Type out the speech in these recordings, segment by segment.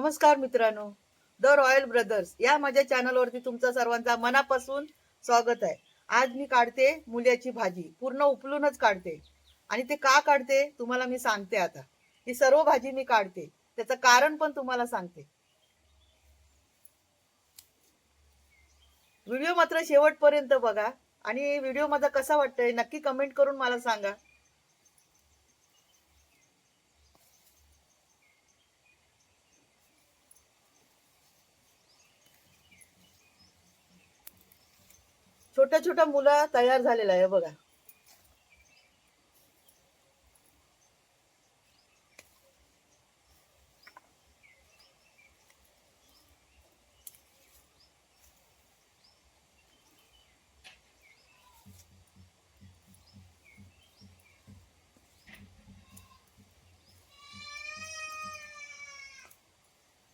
नमस्कार मित्रांनो the royal brothers या माझ्या चॅनलवरती तुमचा सर्वांचा मनापासून स्वागत आहे. आज मी काढते मुल्याची भाजी पूर्ण उपलूनच काढते. आणि ते का काढते तुम्हाला मी सांगते आता. ही सर्व भाजी मी काढते. त्याचं कारण पण तुम्हाला सांगते. व्हिडिओ मात्र शेवटपर्यंत बघा आणि व्हिडिओ माझा कसा वाटतोय नक्की कमेंट करून मला सांगा. छोट्या छोट्या मुलं तयार झालेला आहे बघा.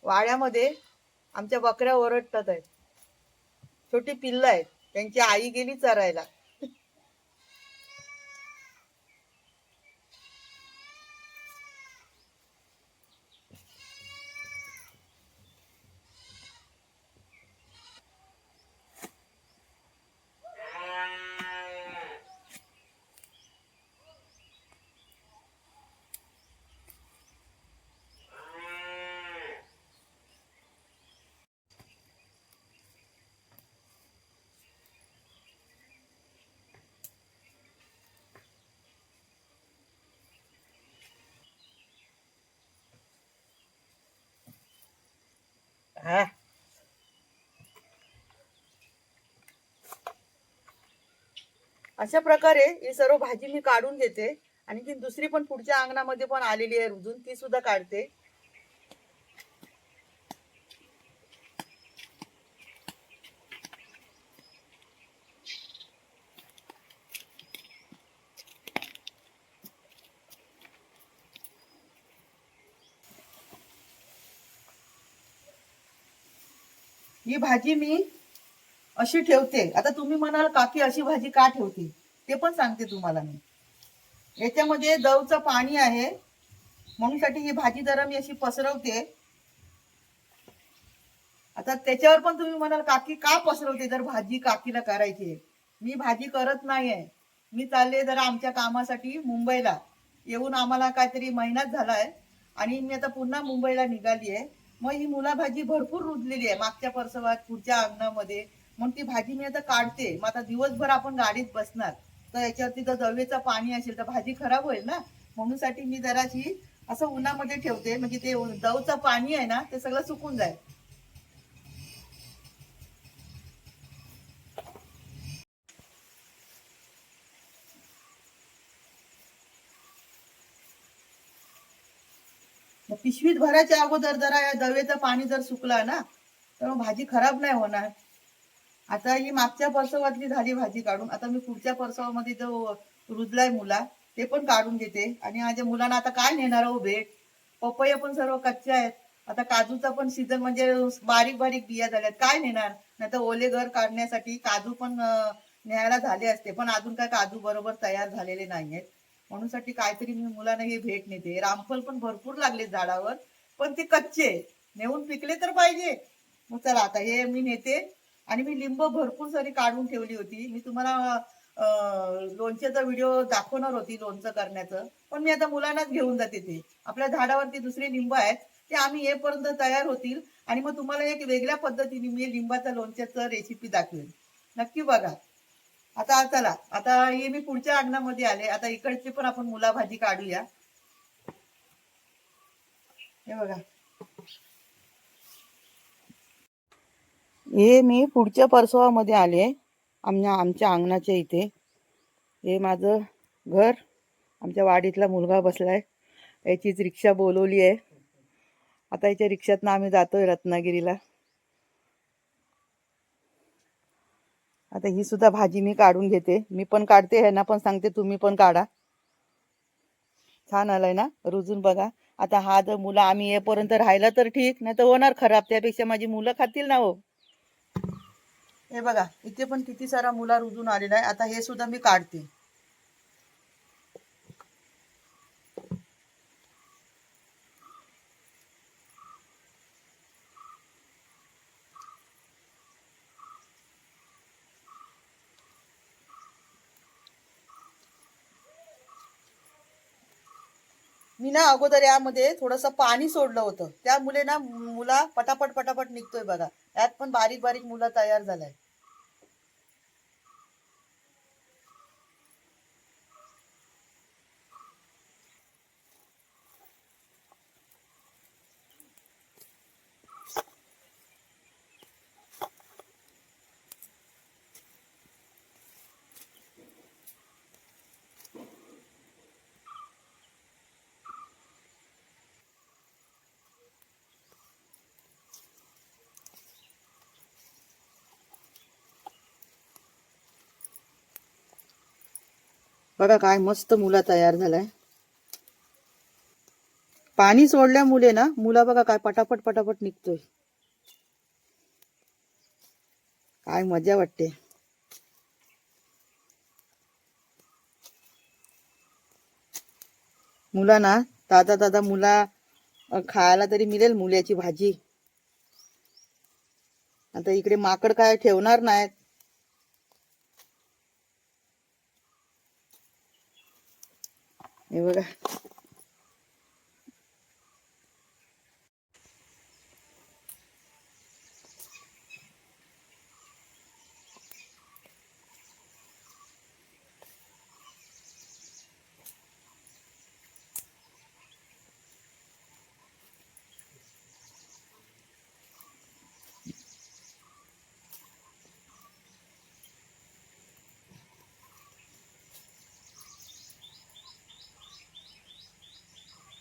वाड्यामध्ये आमच्या बकऱ्या ओरडतात आहेत. छोटी पिल्ल आहेत. त्यांची आई गेली चरायला. हा? अशा प्रकारे ही सर्व भाजी मी काढून घेते. आणखी दुसरी पण पुढच्या अंगणामध्ये पण आलेली आहे रुजून ती सुद्धा काढते. ही भाजी मी अशी ठेवते. आता तुम्ही म्हणाल काकी अशी भाजी का ठेवते? ते पण सांगते तुम्हाला मी. याच्यामध्ये दवचं पाणी आहे. म्हणूनसाठी ही भाजी जरा मी अशी पसरवते. आता त्याच्यावर पण तुम्ही म्हणाल काकी का पसरवते? जर भाजी काकीला करायची आहे. मी भाजी करत नाहीये. मी चालले जरा आमच्या कामासाठी मुंबईला. येऊन आम्हाला काहीतरी महिनाच झालाय आणि मी आता पुन्हा मुंबईला निघाली आहे मग ही मुला भाजी भरपूर रुजलेली आहे. मागच्या परसवात पुढच्या अंगणामध्ये. मग ती भाजी मी आता काढते. मग आता दिवसभर आपण गाडीत बसणार. तर याच्यावरती जर दवेचं पाणी असेल तर भाजी खराब होईल ना? म्हणून साठी मी जराशी असं उन्हामध्ये ठेवते. म्हणजे ते दवचं पाणी आहे ना ते सगळं सुकून जाईल. पिशवीत भरायच्या अगोदर जरा या दवेचं पाणी जर सुकला ना तर मग भाजी खराब नाही होणार. आता ही मागच्या परसवातली झाली भाजी काढून आता मी पुढच्या परसवामध्ये जो रुजलाय मुला ते पण काढून घेते. आणि माझ्या मुलांना आता काय नेणार हो भेट? पपया पण सर्व कच्चे आहेत. आता काजूचा पण सीझन म्हणजे बारीक बारीक बिया झाल्यात. काय नेणार? नाही तर ओले घर काढण्यासाठी काजू पण न्यायला झाले असते. पण अजून काय काजू बरोबर तयार झालेले नाहीयेत. म्हणून साठी काहीतरी मी मुलांना हे भेट नेते. रामफल पण भरपूर लागले झाडावर पण ते कच्चे नेऊन पिकले तर पाहिजे. मग चला आता हे मी नेते आणि मी लिंब भरपूर सारी काढून ठेवली होती. मी तुम्हाला लोणच्याचा व्हिडिओ दाखवणार होती लोणचं करण्याचं. पण मी आता मुलांनाच घेऊन जाते ते. आपल्या झाडावरती दुसरे लिंब आहेत ते आम्ही येपर्यंत तयार होतील. आणि मग तुम्हाला एक वेगळ्या पद्धतीने मी लिंबाचा लोणच्याचं रेसिपी दाखवेन. नक्की बघा. आता चला. आता हे मी पुढच्या अंगणामध्ये आले. आता इकडची पण आपण मुलाभाजी काढूया. हे बघा. हे मी पुढच्या परसवामध्ये आले. आमच्या आमच्या अंगणाच्या इथे. हे माझं घर. आमच्या वाडीतला मुलगा बसलाय. याचीच रिक्षा बोलवली आहे. आता याच्या रिक्षातनं आम्ही जातोय रत्नागिरीला. आता ही सुद्धा भाजी मी काढून घेते. मी पण काढते ह्यांना पण सांगते तुम्ही पण काढा. छान आलाय ना रुजून बघा. आता हा जर मुलं आम्ही येपर्यंत राहिला तर ठीक नाही तर होणार खराब. त्यापेक्षा माझी मुलं खातील ना हो. हे बघा इथे पण किती सारा मुला रुजून आलेला आहे. आता हे सुद्धा मी काढते. मी ना अगोदर यामध्ये थोडस पाणी सोडलं होतं. त्यामुळे ना मुला पटापट पटापट निघतोय बघा. यात पण बारीक बारीक मुलं तयार झालाय बघा काय मस्त मुला तयार झालाय. पाणी सोडल्या मुले ना मुला बघा काय पटापट पटापट निघतोय. काय मजा वाटते. मुला ना ताजा ताजा मुला खायला तरी मिळेल मुल्याची भाजी. आता इकडे माकड काय ठेवणार नाहीत. हे बघा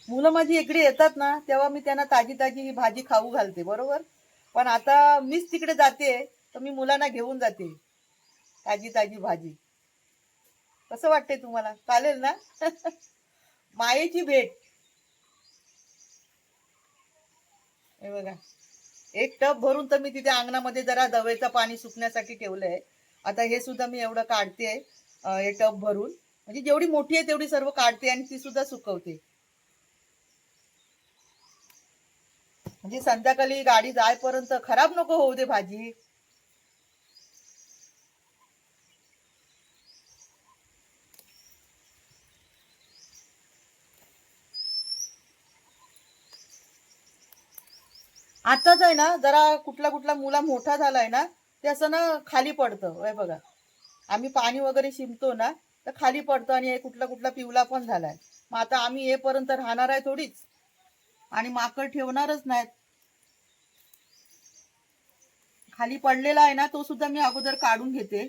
मुलं माझी इकडे येतात ना तेव्हा मी त्यांना ताजी ताजी ही भाजी खाऊ घालते बरोबर? पण आता मीच तिकडे जाते तर मी मुलांना घेऊन जाते ताजी ताजी भाजी. कसं वाटते तुम्हाला? चालेल ना? मायेची भेट. हे बघा एक टब भरून तर मी तिथे अंगणामध्ये जरा दवेचं पाणी सुकण्यासाठी ठेवलंय. आता हे सुद्धा मी एवढं काढते हे टब भरून. म्हणजे जेवढी मोठी आहे तेवढी सर्व काढते आणि ती सुद्धा सुकवते. म्हणजे संध्याकाळी गाडी जायपर्यंत खराब नको होऊ दे भाजी. आताच आहे ना जरा कुठला कुठला मुला मोठा झालाय ना ते असं ना खाली पडतं. हे बघा. आम्ही पाणी वगैरे शिंपतो ना तर खाली पडतं आणि हे कुठला कुठला पिवला पण झालाय. मग आता आम्ही येपर्यंत राहणार आहे थोडीच. आणि माकड ठेवणारच नाहीत. खाली पडलेला आहे ना तो सुद्धा मी अगोदर काढून घेते.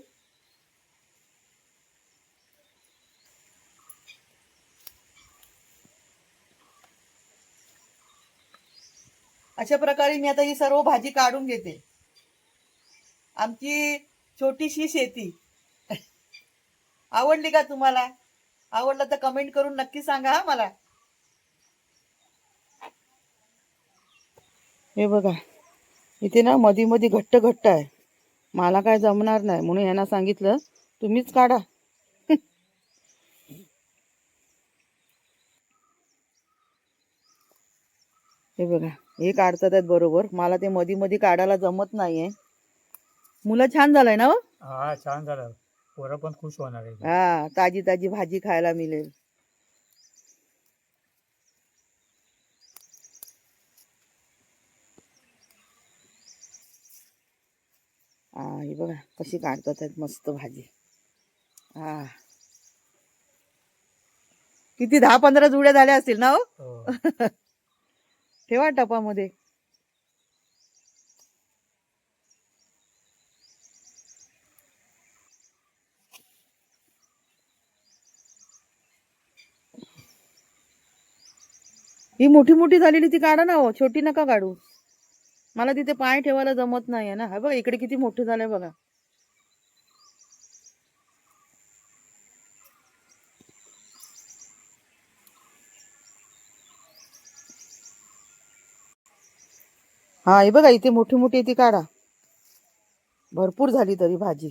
अशा प्रकारे मी आता ही सर्व भाजी काढून घेते. आमची छोटीशी शेती. आवडली का तुम्हाला? आवडलं तर कमेंट करून नक्की सांगा हा मला. हे बघा. इथे ना मधी मधी घट्ट घट्ट आहे. मला काय जमणार नाही म्हणून यांना सांगितलं तुम्हीच काढा. हे बघा. हे काढतात आहेत बरोबर. मला ते मधी मधी काढायला जमत नाहीये. मुलं छान झालंय ना हो? हा छान झालं. पोरं पण खुश होणार आहे. हा ताजी ताजी भाजी खायला मिळेल. हा ही बघा कशी काढतात मस्त भाजी. हा किती दहा पंधरा जुड्या झाल्या असतील ना हो? हो. ठेवा टपामध्ये. ही मोठी मोठी झालेली ती काढा ना हो छोटी नका काढू. मला तिथे पाय ठेवायला जमत नाहीये ना. हा बघा इकडे किती मोठं झालंय बघा. हा हे बघा इथे मोठी मोठी ती काढा. भरपूर झाली तरी भाजी.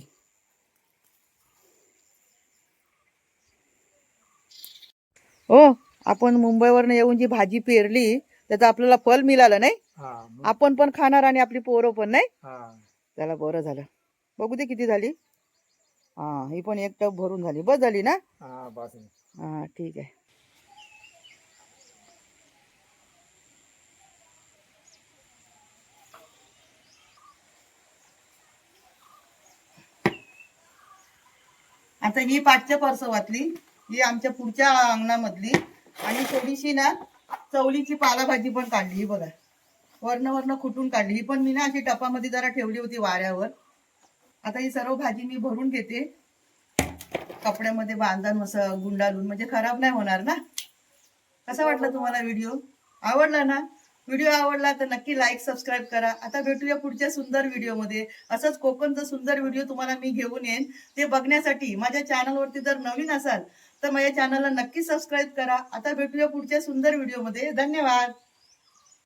हो आपण मुंबईवरनं येऊन जी भाजी पेरली त्याचं आपल्याला फल मिळालं नाही? आपण पण खाणार आणि आपली पोरं पण नाही? त्याला बरं झालं. बघू दे किती झाली. हा ही पण एक टप भरून झाली. बस झाली ना? हा ठीक आहे. आता ही पाचच्या परसवातली ही आमच्या पुढच्या अंगणामधली. आणि थोडीशी ना चवलीची पालाभाजी पण काढली ही बघा. वर्ण वर्ण खुटून काढली. ही पण मी ना अशी टपामध्ये जरा ठेवली होती वाऱ्यावर. आता ही सर्व भाजी मी भरून घेते. कपड्यामध्ये बांधून असं गुंडाळून. म्हणजे खराब नाही होणार ना? कसा वाटला तुम्हाला व्हिडिओ आवडला ना? व्हिडिओ आवडला तर नक्की लाईक सबस्क्राईब करा. आता भेटूया पुढच्या सुंदर व्हिडिओमध्ये असंच कोकणचं सुंदर व्हिडिओ तुम्हाला मी घेऊन येईन. ते बघण्यासाठी माझ्या चॅनलवरती जर नवीन असाल तर माझ्या चॅनलला नक्की सबस्क्राईब करा. आता भेटूया पुढच्या सुंदर व्हिडिओमध्ये धन्यवाद!